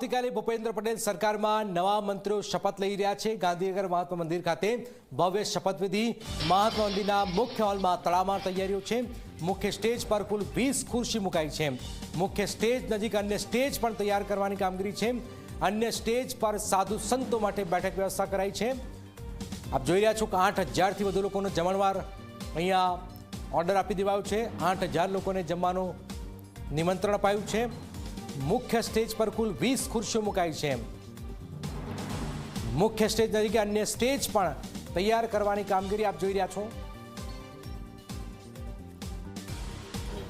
આવતીકાલે ભૂપેન્દ્ર પટેલ સરકારમાં નવા મંત્રીઓ શપથ લઈ રહ્યા છે. ગાંધીનગર મહાત્મા મંદિર ખાતે ભવ્ય શપથવિધિ મહાત્મા મંદિરના મુખ્ય હોલમાં તડામાર તૈયારીઓ છે. મુખ્ય સ્ટેજ પર કુલ વીસ ખુરશી મુકાઈ છે. મુખ્ય સ્ટેજ નજીક અન્ય સ્ટેજ પણ તૈયાર કરવાની કામગીરી છે. અન્ય સ્ટેજ પર સાધુ સંતો માટે બેઠક વ્યવસ્થા કરાઈ છે. આપ જોઈ રહ્યા છો કે આઠ હજારથી વધુ લોકોનો જમણવાર અહીંયા ઓર્ડર આપી દેવાયો છે. આઠ હજાર લોકોને જમવાનું નિમંત્રણ અપાયું છે. મુખ્ય સ્ટેજ પર કુલ વીસ ખુરશીઓ મુકાઈ છે મુખ્ય સ્ટેજ તરીકે અન્ય સ્ટેજ પણ તૈયાર કરવાની કામગીરી આપ જોઈ રહ્યા છો.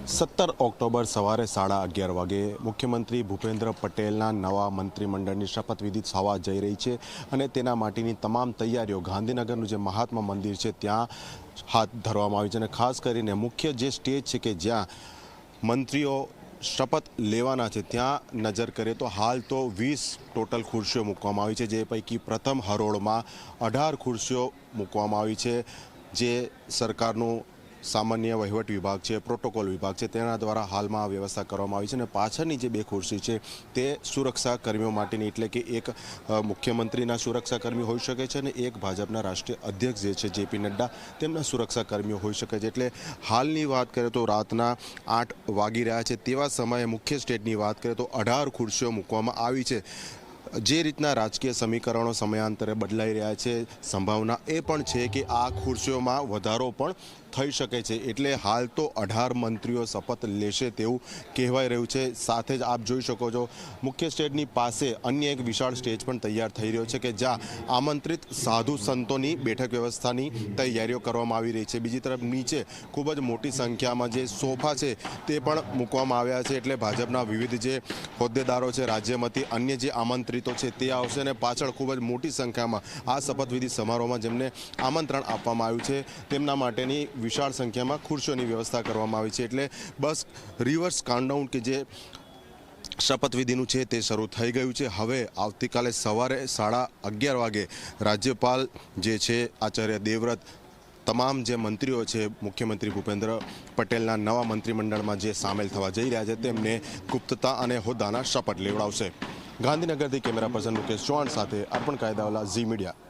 સત્તર ઓક્ટોબર સવારે સાડા અગિયાર વાગે મુખ્યમંત્રી ભૂપેન્દ્ર પટેલના નવા મંત્રીમંડળની શપથવિધિ થવા જઈ રહી છે અને તેના માટેની તમામ તૈયારીઓ ગાંધીનગરનું જે મહાત્મા મંદિર છે ત્યાં હાથ ધરવામાં આવી છે. અને ખાસ કરીને મુખ્ય જે સ્ટેજ છે કે જ્યાં મંત્રીઓ શપથ લેવાના છે. ત્યાં નજર કરીએ તો હાલ તો વીસ ટોટલ ખુરશીઓ મૂકવામાં આવી છે, જે પૈકી પ્રથમ હરોળમાં અઢાર ખુરશીઓ મૂકવામાં આવી છે, જે સરકારનું સામાન્ય વહીવટ વિભાગ છે, પ્રોટોકોલ વિભાગ છે, તેના દ્વારા હાલમાં આ વ્યવસ્થા કરવામાં આવી છે અને પાછળની જે બે ખુરશી છે, તે સુરક્ષા કર્મીઓ માટેની, એટલે કે એક મુખ્યમંત્રીના સુરક્ષા કર્મી હોઈ શકે છે અને એક ભાજપના રાષ્ટ્રીય અધ્યક્ષ જે છે, જેપી નડ્ડા, તેમના સુરક્ષા કર્મીઓ હોઈ શકે છે. એટલે હાલની વાત કરીએ તો રાતના આઠ વાગી રહ્યા છે, તેવા સમયે મુખ્ય સ્ટેટની વાત કરીએ તો અઢાર ખુરશીઓ મૂકવામાં આવી છે. જે રીતના રાજકીય સમીકરણો સમયાંતરે બદલાઈ રહ્યા છે, સંભાવના એ પણ છે કે આ ખુરશીઓમાં વધારો પણ થઈ શકે છે. એટલે હાલ તો અઢાર મંત્રીઓ શપથ લેશે તેવું કહેવાઈ રહ્યું છે. સાથે જ આપ જોઈ શકો છો, મુખ્ય સ્ટેજની પાસે અન્ય એક વિશાળ સ્ટેજ પણ તૈયાર થઈ રહ્યો છે કે જ્યાં આમંત્રિત સાધુ સંતોની બેઠક વ્યવસ્થાની તૈયારીઓ કરવામાં આવી રહી છે. બીજી તરફ નીચે ખૂબ જ મોટી સંખ્યામાં જે સોફા છે તે પણ મૂકવામાં આવ્યા છે. એટલે ભાજપના વિવિધ જે હોદ્દેદારો છે, રાજ્યમાંથી અન્ય જે આમંત્રિતો છે તે આવશે અને પાછળ ખૂબ જ મોટી સંખ્યામાં આ શપથવિધિ સમારોહમાં જેમને આમંત્રણ આપવામાં આવ્યું છે, તેમના માટેની વિશાળ સંખ્યામાં ખુરશીઓની વ્યવસ્થા કરવામાં આવી છે. એટલે બસ રિવર્સ કાઉન્ટડાઉન કે જે શપથવિધિનું છે તે શરૂ થઈ ગયું છે. હવે આવતીકાલે સવારે સાડા અગિયાર વાગે રાજ્યપાલ જે છે, આચાર્ય દેવવ્રત, તમામ જે મંત્રીઓ છે, મુખ્યમંત્રી ભૂપેન્દ્ર પટેલના નવા મંત્રીમંડળમાં જે સામેલ થવા જઈ રહ્યા છે, તેમને ગુપ્તતા અને હોદ્દાના શપથ લેવડાવશે. ગાંધીનગરથી કેમેરા પર્સન મુકેશ ચૌહાણ સાથે અર્પણ કાયદાવાલા ઝી મીડિયા.